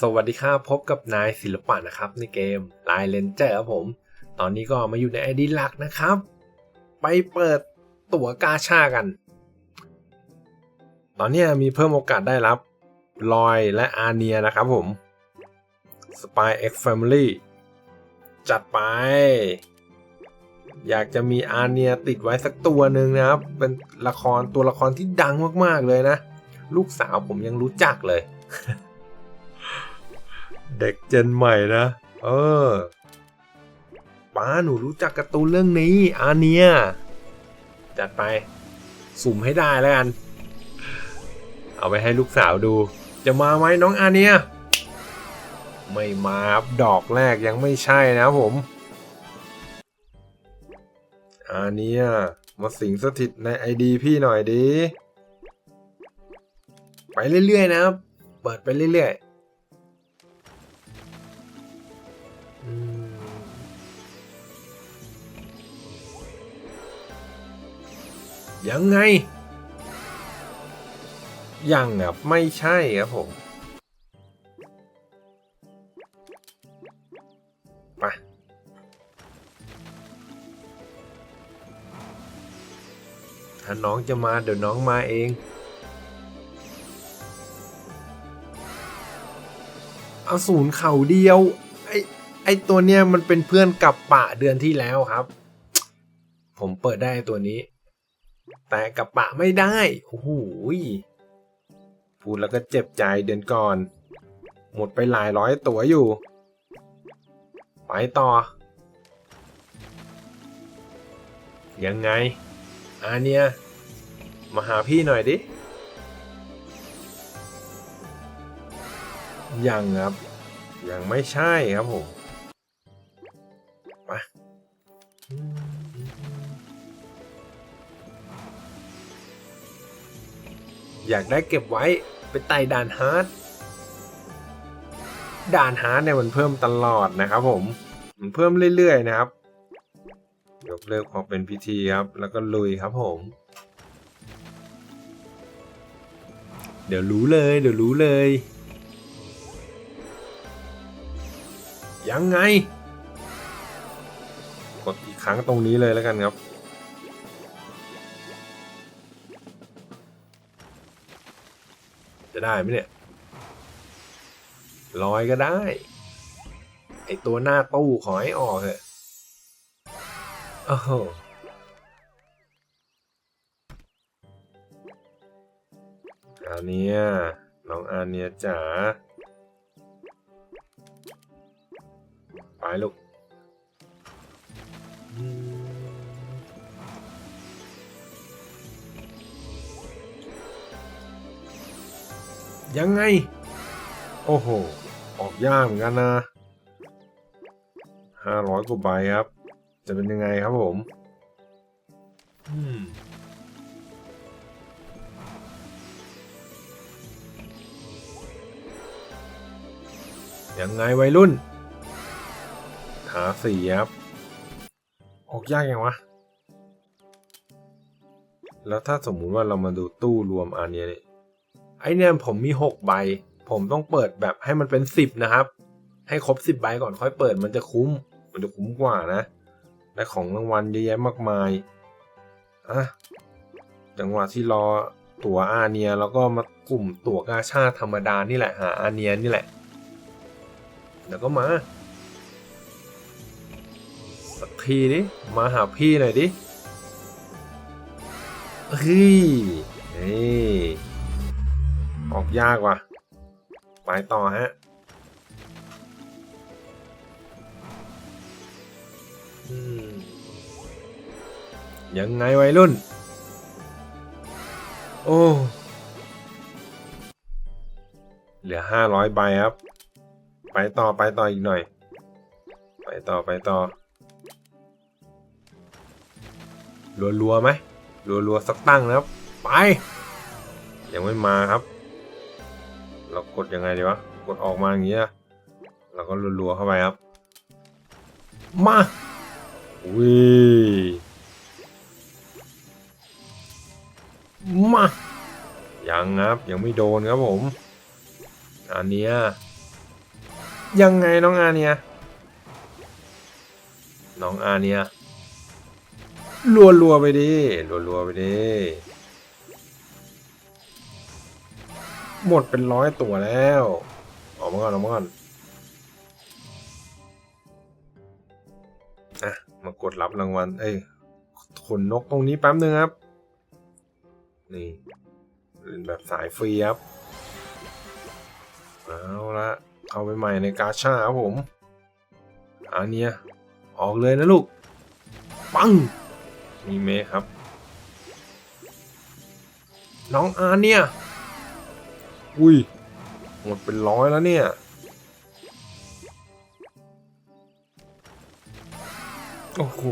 สวัสดีครับพบกับนายศิลปะนะครับในเกม l ายเลนเจอร์ครับผม ตอนนี้ก็มาอยู่ในไอดีหลักนะครับ ไปเปิดตั๋วกาชากัน ตอนนี้มีเพิ่มโอกาสได้รับลอยและอาเนียนะครับผม Spy X Family จัดไป อยากจะมีอาเนียติดไว้สักตัวหนึ่งนะครับ เป็นละครตัวละครที่ดังมากๆเลยนะ ลูกสาวผมยังรู้จักเลย เด็กเจนใหม่นะ เออป้าหนูรู้จักการ์ตูนเรื่องนี้อาเนียจัดไป สุ่มให้ได้แล้วกัน เอาไปให้ลูกสาวดู จะมาไหมน้องอาเนีย ไม่มาครับดอกแรกยังไม่ใช่นะผมอาเนียมาสิงสถิตในไอดีพี่หน่อยดิ ไปเรื่อยๆนะครับ เปิดไปเรื่อยๆ ยังไง ยังครับไม่ใช่ครับผมไปถ้าน้องจะมาเดี๋ยวน้องมาเองเอาศูนย์เข่าเดียว ไอไอตัวเนี้ยมันเป็นเพื่อนกับปะเดือนที่แล้วครับ ผมเปิดได้ตัวนี้ แต่กับปะไม่ได้ โอ้โหยพูดแล้วก็เจ็บใจเดือนก่อน หมดไปหลายร้อยตัวอยู่ ไปต่อ ยังไง อาเนีย มาหาพี่หน่อยดิ ยังครับ ยังไม่ใช่ครับผม อยากได้เก็บไว้ไปไต่ด่านฮาร์ดด่านฮาร์ดเนี่ยมันเพิ่มตลอดนะครับผม มันเพิ่มเรื่อยๆนะครับ ยกเลิกความเป็นพิธีครับ แล้วก็ลุยครับผม เดี๋ยวรู้เลย เดี๋ยวรู้เลย ยังไง กดอีกครั้งตรงนี้เลยแล้วกันครับ ได้ไหมเนี่ยลอยก็ได้ ไอตัวหน้าตู้ขอให้ออกเถอะโอ้โหอาเนียน้องอาเนียจ๋าไปลูก ยังไง โอ้โห ออกยากเหมือนกันนะห้าร้อยกว่าใบครับ จะเป็นยังไงครับผม อืมยังไงวัยรุ่น หาสี่ครับ ออกยากยังวะ แล้วถ้าสมมุติว่าเรามาดูตู้รวมอันเนี้ยนี่ ไอเนี่ยผมมีหกใบ ผมต้องเปิดแบบให้มันเป็นสิบนะครับ ให้ครบสิบใบก่อนค่อยเปิดมันจะคุ้ม มันจะคุ้มกว่านะได้ของรางวัลเยอะแยะมากมายอะจังหวะที่รอตั๋วอาเนียแล้วก็มากลุ่มตั๋วกาชาธรรมดานี่แหละหาอาเนียนี่แหละเดี๋ยวก็มาสักทีดิมาหาพี่หน่อยดิเฮ้ยนี่ ออกยากว่ะ ไปต่อฮะยังไงวัยรุ่น โอ้ เหลือห้าร้อยใบครับ ไปต่อไปต่ออีกหน่อย ไปต่อไปต่อ รัวๆไหมรัวๆสักตั้งนะครับ ไป ยังไม่มาครับ เรากดยังไงดีวะ กดออกมาอย่างเงี้ยเราก็รัวๆเข้าไปครับ มาวิมายังครับ ยังไม่โดนครับผมอันเนี้ยยังไงน้องอาเนียน้องอาเนียรัวๆไปดิรัวๆไปดิ หมดเป็นร้อยตัวแล้วออกมาก่อนออกมาก่อนอะมากดรับรางวัล เอ้ยขนนกตรงนี้แป๊บนึงครับ นี่เป็นแบบสายฟรีครับ เอาละเข้าไปใหม่ในกาชาครับผม อันเนี้ยออกเลยนะลูก ปัง มีเมครับ น้องอาเนี่ย อุ้ยหมดเป็นร้อยแล้วเนี่ย โอ้โห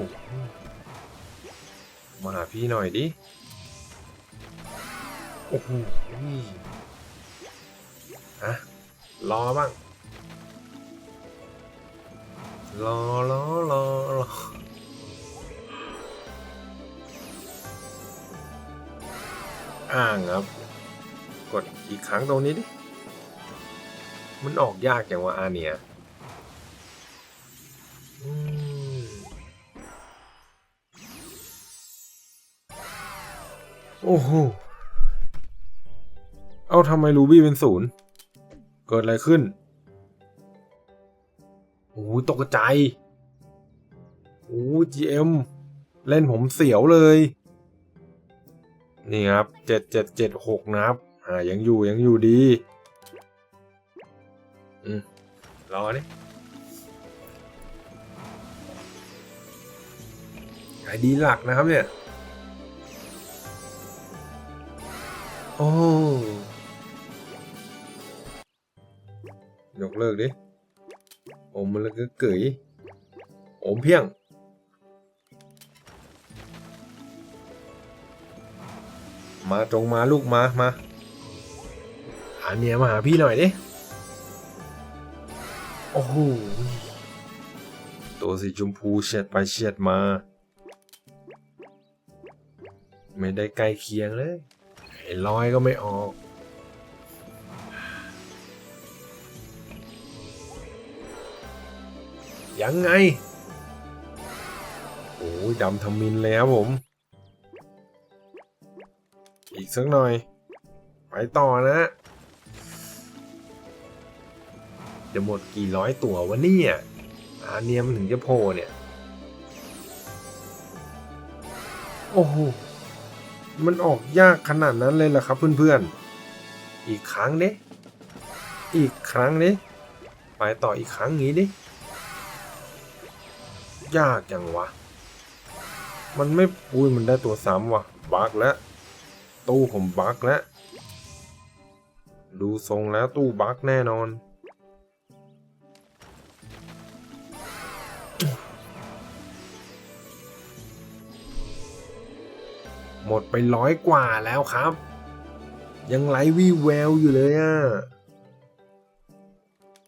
มาหาพี่หน่อยดิ โอ้โหอะรอบ้าง รอรอรอรออ่างครับ กดอีกครั้งตรงนี้ดิ มันออกยากอย่างว่าอาเนียโอ้โห เอาทำไมรูบี้เป็นศูนย์ เกิดอะไรขึ้น โอ้ตกใจ โอ้จีเอ็มเล่นผมเสียวเลย นี่ครับเจ็ดเจ็ดเจ็ดหกนะครับ อ่ายังอยู่ยังอยู่ดีอืมรอนี่ไอดีหลักนะครับเนี่ย โอ้ยกเลิกดิโอมมันแล้วก็เกยโอมเพียงมาจงมาลูกมา มาาเมียมาหาพี่หน่อยดิ โอ้โห ตัวสีชมพูเฉียดไปเฉียดมา ไม่ได้ใกล้เคียงเลยไอ้ร้อยก็ไม่ออก ยังไง โอ้ยดำทำมินเลยครับผม อีกสักหน่อย ไปต่อนะ จะหมดกี่ร้อยตัววะเนี่ยอาเนียมนถึงจะโผล่เนี่ย โอ้โห มันออกยากขนาดนั้นเลยเหรอครับเพื่อนๆ อีกครั้งเด้อีกครั้งเด้ไปต่ออีกครั้งงี้ดิ ยากจังวะ มันไม่อุ้ยมันได้ตัวซ้ำว่ะบักแล้ว ตู้ผมบักแล้ว ดูทรงแล้วตู้บักแน่นอน หมดไปร้อยกว่าแล้วครับ ยังไร้วี่แววอยู่เลยอะ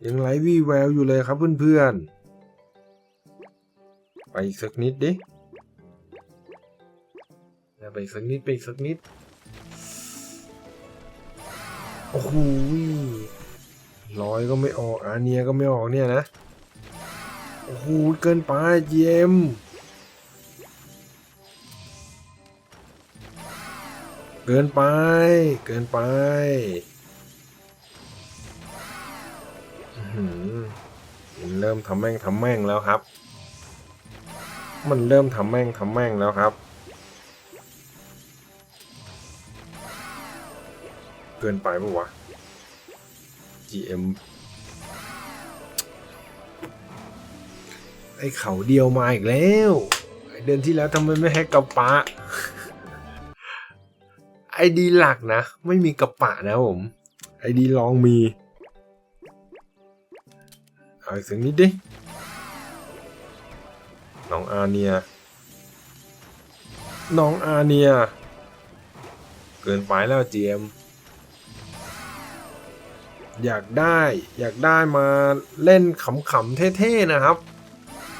ยังไร้วี่แววอยู่เลยครับเพื่อนๆไปอีกสักนิดดิไปอีกสักนิดไปอีกสักนิดโอ้โหร้อยก็ไม่ออกอาเนียก็ไม่ออกเนี่ยนะ โอ้โห เกินไปเยม เกินไป เกินไปอื้อหือมันเริ่มทำแม่งทำแม่งแล้วครับ มันเริ่มทำแม่งทำแม่งแล้วครับ เกินไปปะวะ GM ไอเขาเดียวมาอีกแล้ว เดือนที่แล้วทำไมไม่ให้กระปะ ไอดีหลักนะ ไม่มีกระปะนะผม ไอดีลองมี เอาอีกสักนิดดิ น้องอาเนีย น้องอาเนีย เกินไปแล้วเจมอยากได้ อยากได้มาเล่นขำๆเท่ๆนะครับ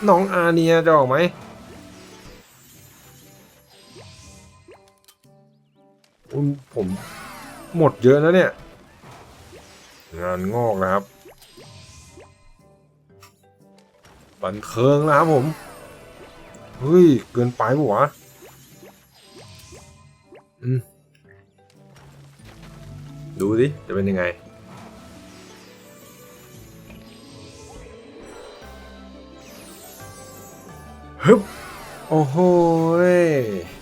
น้องอาเนียจะออกไหม ผมหมดเยอะนะเนี่ย งานงอกนะครับ บันเทิงแล้วครับผม เฮ้ย เกินไปปะวะอืมดูดิจะเป็นยังไง ฮึบ โอ้โหย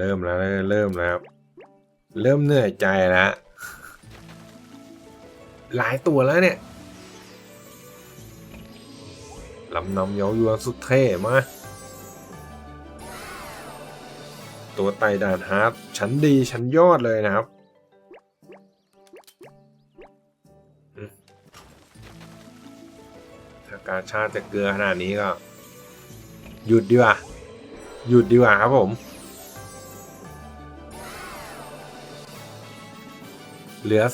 เริ่มแล้วเริ่มแล้วครับเริ่มเหนื่อยใจแล้วหลายตัวแล้วเนี่ยลำนำเยาวยวนสุดเท่มาตัวไต่ด่านฮาร์ดชั้นดีชั้นยอดเลยนะครับถ้าการชาติจะเกลือขนาดนี้ก็ หยุดดีกว่า หยุดดีกว่าครับผม เหลือ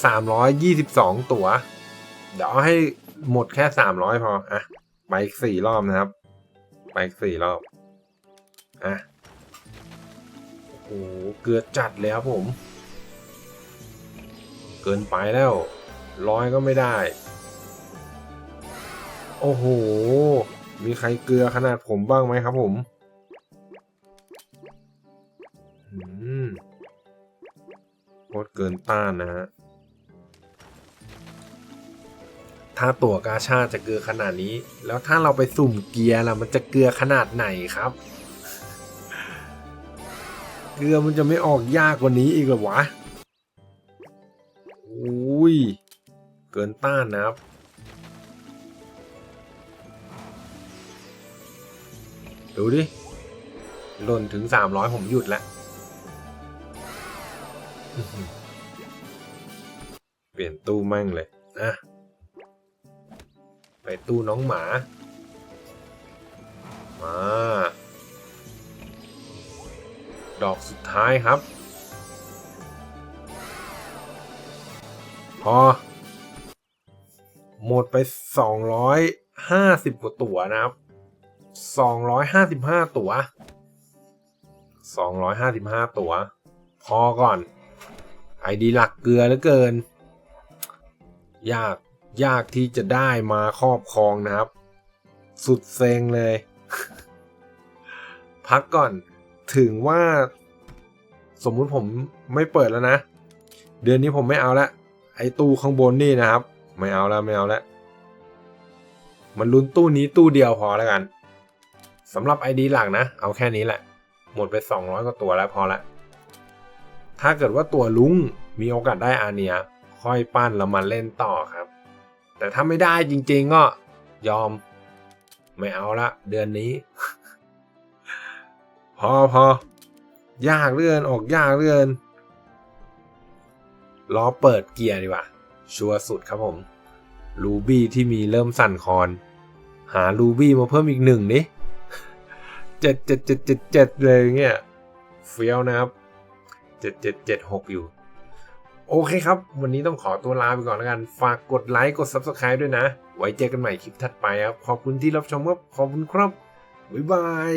322 ตัวเดี๋ยวเอาให้หมดแค่ 300 พอ อะ ไปอีกสี่รอบนะครับ ไปอีกสี่รอบ อะ โอ้โหเกลือจัดเลยครับผม เกินไปแล้ว ร้อยก็ไม่ได้ โอ้โห มีใครเกลือขนาดผมบ้างไหมครับผมอืมโคตรเกินต้านนะฮะ ถ้าตัวกาชาจะเกลือขนาดนี้ แล้วถ้าเราไปสุ่มเกียร์ล่ะมันจะเกลือขนาดไหนครับ เกลือมันจะไม่ออกยากกว่านี้อีกหรอวะอุ้ย เกินต้านนะครับ ดูดิหล่นถึงสามร้อยผมหยุดแล้ว เปลี่ยนตู้มั่งเลย อะ ไปตู้น้องหมา มา ดอกสุดท้ายครับ พอ หมดไป 250 กว่าตั๋วนะครับ 255 ตั๋ว 255 ตั๋ว พอก่อน ไอดีหลักเกลือเหลือเกิน ยาก ยากที่จะได้มาครอบครองนะครับ สุดเซ็งเลย พักก่อนถึงว่า สมมุติผมไม่เปิดแล้วนะ เดือนนี้ผมไม่เอาละไอตู้ข้างบนนี่นะครับ ไม่เอาแล้วไม่เอาแล้วมันลุ้นตู้นี้ตู้เดียวพอแล้วกันสำหรับ ID หลักนะ เอาแค่นี้แหละ หมดไป 200 กว่าตัวแล้วพอละ ถ้าเกิดว่าตัวลุงมีโอกาสได้อาเนีย ค่อยปั้นแล้วมาเล่นต่อครับ แต่ถ้าไม่ได้จริง ๆ ก็ยอม ไม่เอาละ เดือนนี้ พอพอยากเลื่อนออกยากเลื่อนรอเปิดเกียร์ดีกว่า ชัวร์สุดครับผมรูบี้ที่มีเริ่มสั่นคอน หารูบี้มาเพิ่มอีกหนึ่งนี่เจ็ดเจ็ดเจ็ดเจ็ดเจ็ดเลยเงี้ยเฟี้ยวนะครับเจ็ดเจ็ดเจ็ดหกอยู่ โอเคครับ วันนี้ต้องขอตัวลาไปก่อนแล้วกัน ฝากกดไลค์กด Subscribe ด้วยนะ ไว้เจอกันใหม่คลิปถัดไปครับ ขอบคุณที่รับชมครับ ขอบคุณครับ บ๊ายบาย